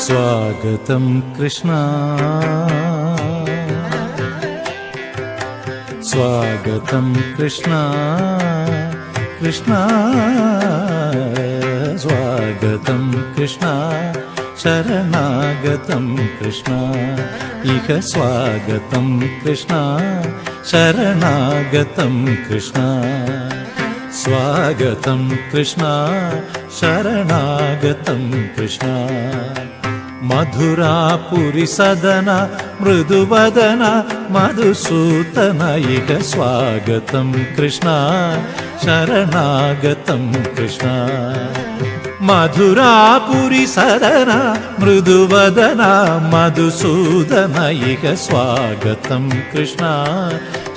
स्वागतं कृष्णा। स्वागतं कृष्णा। कृष्णा। स्वागतं कृष्णा। शरणागतं कृष्णा। इह स्वागतं कृष्णा। शरणागतं कृष्णा। स्वागतं कृष्णा। शरणागतं कृष्णा मधुरापुरि सदन मृदुवदन मधुसूतन इह स्वागतं कृष्णा शरणागतं कृष्णा। मृदुवदन मधुसूदन इह स्वागतं कृष्णा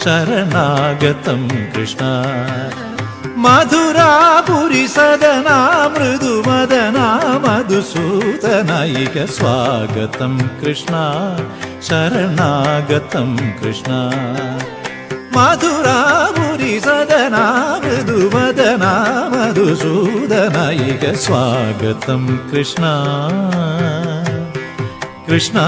शरणागतं कृष्णा मधुरापुरि सदना मृदुमदना मधुसूदन इह स्वागतं कृष्णा शरणागतं कृष्णा। मधुरापुरि सदना मृदुमदना मधुसूदन इह स्वागतं कृष्णा। कृष्णा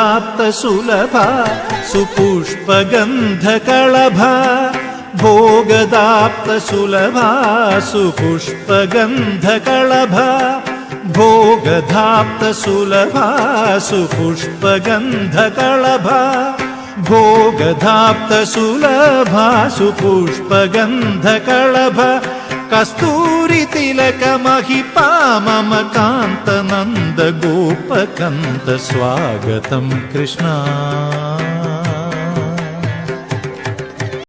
भोगधाप्तसुलभा सुपुष्पगन्धकळभा भोगदाप्तसुलभा सुपुष्पगन्धकळभा भोगधाप्तसुलभा सुपुष्पगन्धकळभा भोगधाप्तसुलभा सुपुष्पगन्धकळभा कस्तूरितिलकमहिपा मम कान्तनन्द गोपकन्त स्वागतं कृष्णा